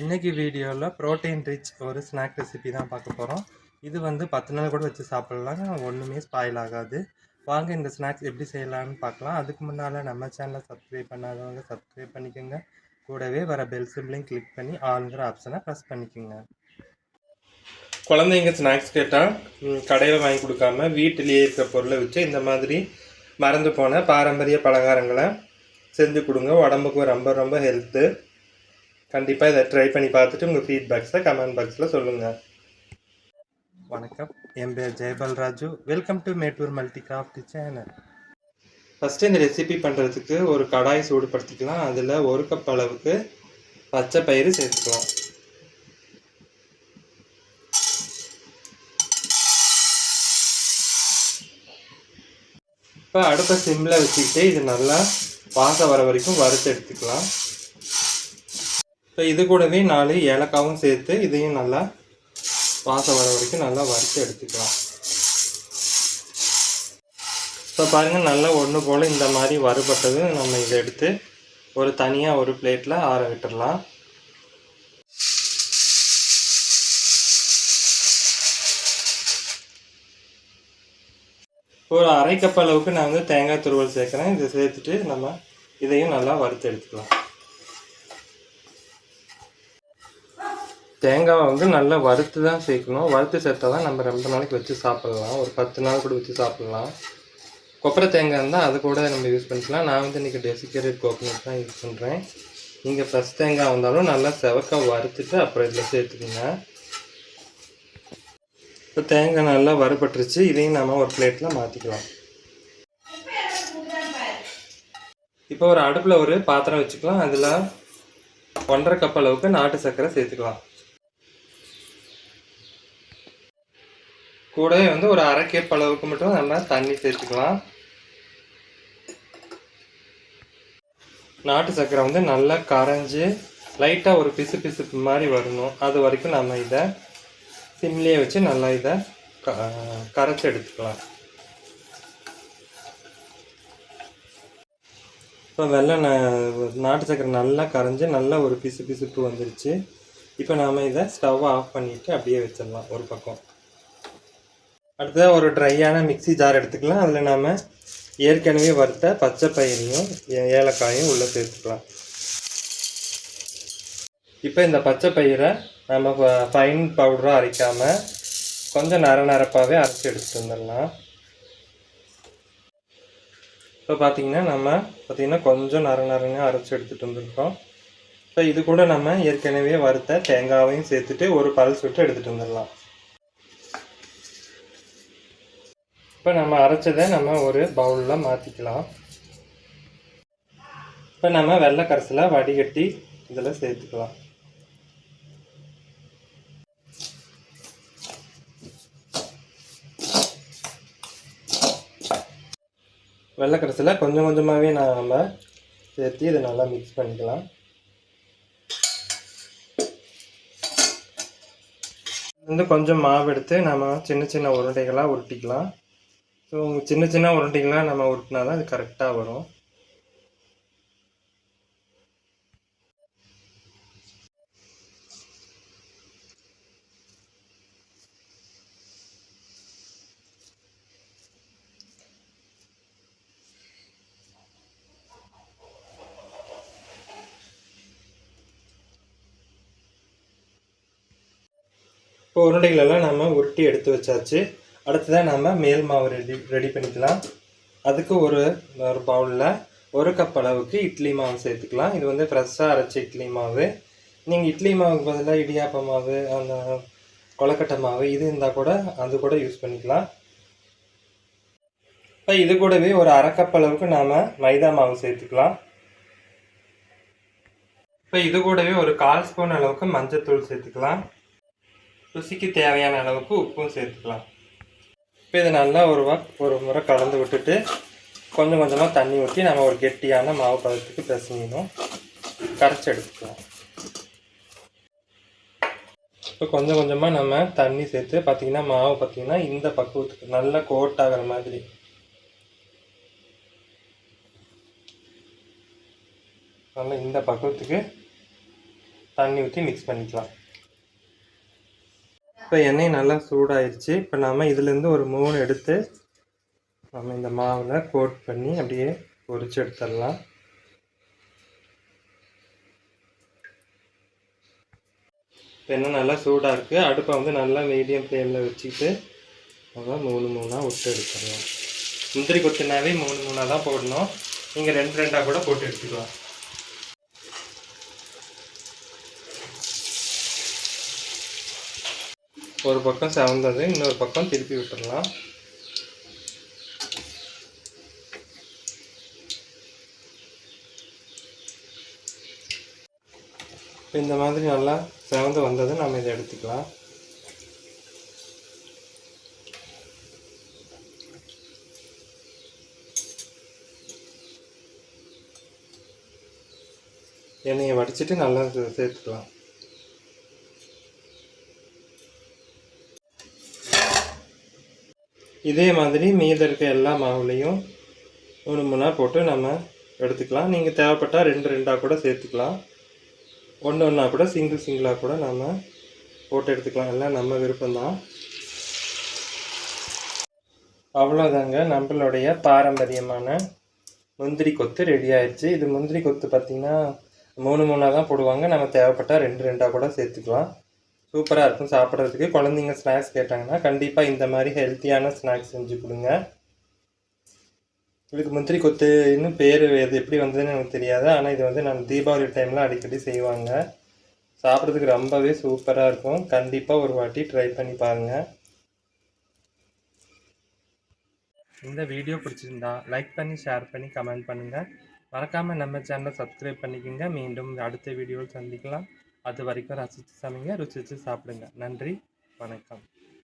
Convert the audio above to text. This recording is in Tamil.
இன்றைக்கி வீடியோவில் ப்ரோட்டீன் ரிச் ஒரு ஸ்நாக் ரெசிபி தான் பார்க்க போகிறோம் இது வந்து பத்து நாள் கூட வச்சு சாப்பிட்லாம் ஒன்றுமே ஸ்பாயில் ஆகாது. வாங்க இந்த ஸ்நாக்ஸ் எப்படி செய்யலாம்னு பார்க்கலாம். அதுக்கு முன்னால் நம்ம சேனலை சப்ஸ்கிரைப் பண்ணாதவங்க சப்ஸ்கிரைப் பண்ணிக்கோங்க. கூடவே வர பெல் சிம்லையும் கிளிக் பண்ணி ஆளுங்கிற ஆப்ஷனை ப்ரெஸ் பண்ணிக்கோங்க. குழந்தைங்க ஸ்நாக்ஸ் கேட்டால் கடையில் வாங்கி கொடுக்காம வீட்டிலேயே இருக்க பொருளை வச்சு இந்த மாதிரி மறந்து போன பாரம்பரிய பலகாரங்களை செஞ்சு கொடுங்க. உடம்புக்கு ரொம்ப ரொம்ப ஹெல்த்து கண்டிப்பாக இதை ட்ரை பண்ணி பார்த்துட்டு உங்கள் ஃபீட்பேக்ஸை கமெண்ட் பாக்ஸில் சொல்லுங்கள் வணக்கம். என் பேர் Jayapal Raju welcome to Mettur multi craft channel first இந்த ரெசிபி பண்ணுறதுக்கு ஒரு கடாய் சூடுபடுத்திக்கலாம். அதில் ஒரு கப் அளவுக்கு பச்சை பயிறு சேர்த்துக்கலாம். இப்போ அடுப்பை சிம்மில் வச்சுக்கிட்டு இது நல்லா வாசம் வர வரைக்கும் வறுத்து எடுத்துக்கலாம். இப்போ இது கூடவே நாலு ஏலக்காவும் சேர்த்து இதையும் நல்லா வாசம் வர வரைக்கும் நல்லா வறுத்து எடுத்துக்கலாம். இப்போ பாருங்கள் நல்லா ஒன்று போல் இந்த மாதிரி வறுபட்டது. நம்ம இதை எடுத்து ஒரு தனியாக ஒரு பிளேட்டில் ஆற விட்டுடலாம் ஒரு அரை கப் அளவுக்கு நான் வந்து தேங்காய் துருவல் சேர்க்குறேன். இதை சேர்த்துட்டு நம்ம இதையும் நல்லா வறுத்து எடுத்துக்கலாம். தேங்காவை வந்து நல்லா வறுத்து தான் சேர்க்கணும். வறுத்து சேர்த்தா தான் நம்ம ரொம்ப நாளைக்கு வச்சு சாப்பிட்லாம். ஒரு பத்து நாள் கூட வச்சு சாப்பிட்லாம். கொப்பரை தேங்காய் இருந்தால் அது கூட நம்ம யூஸ் பண்ணிக்கலாம். நான் வந்து இன்றைக்கி டெசிகேட்டட் கோகனட் தான் யூஸ் பண்ணுறேன் நீங்கள் ஃப்ரெஷ் தேங்காய் வந்தாலும் நல்லா செவக்க வறுத்துட்டு அப்புறம் இதில் சேர்த்துக்குங்க. இப்போ தேங்காய் நல்லா வறுபட்டுருச்சு. இதையும் நம்ம ஒரு பிளேட்டில் மாற்றிக்கலாம் இப்போ ஒரு அடுப்பில் ஒரு பாத்திரம் வச்சுக்கலாம். அதில் ஒன்றரை கப் அளவுக்கு நாட்டு சர்க்கரை சேர்த்துக்கலாம். கூடவே வந்து ஒரு அரை கேப் அளவுக்கு மட்டும் நம்ம தண்ணி சேர்த்துக்கலாம். நாட்டு சர்க்கரை வந்து நல்லா கரைஞ்சி லைட்டாக ஒரு பிசு பிசுப்பு மாதிரி வரணும். அது வரைக்கும் நம்ம இதை சிம்லேயே வச்சு நல்லா இதை க கரைச்சி எடுத்துக்கலாம். இப்போ வெள்ளை நாட்டு சக்கரை நல்லா கரைஞ்சி நல்லா ஒரு பிசு பிசுப்பு வந்துருச்சு. இப்போ நாம் இதை ஸ்டவ்வை ஆஃப் பண்ணிவிட்டு அப்படியே வச்சிடலாம் ஒரு பக்கம். அடுத்ததாக ஒரு ட்ரையான மிக்சி ஜார் எடுத்துக்கலாம். அதில் நாம் ஏற்கனவே வறுத்த பச்சை பயிரையும் ஏலக்காயும் உள்ளே சேர்த்துக்கலாம். இப்போ இந்த பச்சை பயிரை நம்ம ஃபைன் பவுடராக அரைக்காமல் கொஞ்சம் நர நரப்பாகவே அரைச்சி எடுத்துகிட்டு வந்துடலாம். இப்போ பார்த்தீங்கன்னா நம்ம பார்த்திங்கன்னா கொஞ்சம் நர நரங்க அரைச்சி எடுத்துகிட்டு வந்திருக்கோம். இப்போ இது கூட நம்ம ஏற்கனவே வறுத்த தேங்காவையும் சேர்த்துட்டு ஒரு பல்ஸ் விட்டு எடுத்துகிட்டு வந்துடலாம். இப்போ நம்ம அரைச்சதை நம்ம ஒரு பவுலில் மாற்றிக்கலாம் இப்போ நம்ம வெள்ளை கரைசலை வடிகட்டி இதில் சேர்த்துக்கலாம். வெள்ளைக்கரசில் கொஞ்சம் கொஞ்சமாகவே நான் நம்ம சேர்த்து இதை நல்லா மிக்ஸ் பண்ணிக்கலாம். வந்து கொஞ்சம் மாவு எடுத்து நம்ம சின்ன சின்ன உருண்டைகளாக உருட்டிக்கலாம். ஸோ சின்ன சின்ன உருண்டைகளாக நம்ம உருட்டினா தான் அது கரெக்டாக வரும். இப்போ உருண்டைகளெல்லாம் நம்ம உருட்டி எடுத்து வச்சாச்சு. அடுத்ததாக நம்ம மேல் மாவு ரெடி ரெடி பண்ணிக்கலாம். அதுக்கு ஒரு ஒரு பவுலில் ஒரு கப் அளவுக்கு இட்லி மாவு சேர்த்துக்கலாம். இது வந்து ஃப்ரெஷ்ஷாக அரைச்ச இட்லி மாவு. நீங்கள் இட்லி மாவுக்கு பதிலாக இடியாப்ப மாவு அந்த கொலக்கட்டை மாவு இது இருந்தால் கூட அது கூட யூஸ் பண்ணிக்கலாம். இப்போ இது கூடவே ஒரு அரைக்கப் அளவுக்கு நாம் மைதா மாவு சேர்த்துக்கலாம். இப்போ இது கூடவே ஒரு கால் ஸ்பூன் அளவுக்கு மஞ்சள் சேர்த்துக்கலாம். ருசிக்கு தேவையான அளவுக்கு உப்பும் சேர்த்துக்கலாம். இப்போ இதை நல்லா ஒரு ஒரு முறை கலந்து விட்டுட்டு கொஞ்சம் கொஞ்சமாக தண்ணி ஊற்றி நம்ம ஒரு கெட்டியான மாவு பதத்துக்கு பிசையணும் கரைச்சி எடுத்துக்கலாம். இப்போ கொஞ்சம் கொஞ்சமாக நம்ம தண்ணி சேர்த்து பார்த்திங்கன்னா மாவு பார்த்திங்கன்னா இந்த பக்குவத்துக்கு நல்லா கோட் ஆகிற மாதிரி. நல்லா இந்த பக்குவத்துக்கு தண்ணி ஊற்றி மிக்ஸ் பண்ணிக்கலாம். இப்போ எண்ணெய் நல்லா சூடாயிருச்சு. இப்போ நாம் இதுலேருந்து ஒரு மூணு எடுத்து நம்ம இந்த மாவில் கோட் பண்ணி அப்படியே பொறிச்சு எடுத்துடலாம். இப்போ எண்ணெய் நல்லா சூடாக இருக்குது அடுப்பை வந்து நல்லா மீடியம் ஃப்ளேமில் வச்சுக்கிட்டு நல்லா மூணு மூணாக விட்டு எடுத்துடலாம். முந்திரி கொத்துனாவே மூணு மூணாக தான் போடணும். நீங்கள் ரெண்டு ரெண்டாக கூட போட்டு எடுத்துக்கலாம். ஒரு பக்கம் செவந்தது இன்னொரு பக்கம் திருப்பி விட்டுடலாம் இந்த மாதிரி நல்லா செவந்து வந்தது நம்ம இதை எடுத்துக்கலாம். எண்ணெயை வடிச்சிட்டு நல்லா சேர்த்துக்கலாம். இதே மாதிரி மீதம் இருக்க எல்லா மாவுலேயும் மூணு மூணாக போட்டு நம்ம எடுத்துக்கலாம். நீங்கள் தேவைப்பட்டால் ரெண்டு ரெண்டாக கூட சேர்த்துக்கலாம். ஒன்று ஒன்றா கூட சிங்கிள் சிங்கிளாக கூட நம்ம போட்டு எடுத்துக்கலாம். எல்லாம் நம்ம விருப்பம்தான். அவ்வளோதாங்க நம்மளுடைய பாரம்பரியமான முந்திரி கொத்து ரெடி ஆயிடுச்சு. இது முந்திரி கொத்து பார்த்திங்கன்னா மூணு மூணாக தான் போடுவாங்க. நம்ம தேவைப்பட்டால் ரெண்டு ரெண்டாக கூட சேர்த்துக்கலாம். சூப்பராக இருக்கும் சாப்பிட்றதுக்கு. குழந்தைங்க ஸ்நாக்ஸ் கேட்டாங்கன்னா கண்டிப்பாக இந்த மாதிரி ஹெல்த்தியான ஸ்நாக்ஸ் செஞ்சு கொடுங்க. இதுக்கு முந்திரி கொத்து இன்னும் பேர் இது எப்படி வந்ததுன்னு எனக்கு தெரியாது. ஆனால் இது வந்து நம்ம தீபாவளி டைமில் அடிக்கடி செய்வாங்க. சாப்பிட்றதுக்கு ரொம்பவே சூப்பராக இருக்கும். கண்டிப்பாக ஒரு வாட்டி ட்ரை பண்ணி பாருங்கள் இந்த வீடியோ பிடிச்சிருந்தா லைக் பண்ணி ஷேர் பண்ணி கமெண்ட் பண்ணுங்கள் மறக்காமல் நம்ம சேனலை சப்ஸ்கிரைப் பண்ணிக்கோங்க. மீண்டும் அடுத்த வீடியோவில் சந்திக்கலாம். அது வரைக்கும் ரசித்து சமைங்க ருசித்து சாப்பிடுங்க. நன்றி வணக்கம்.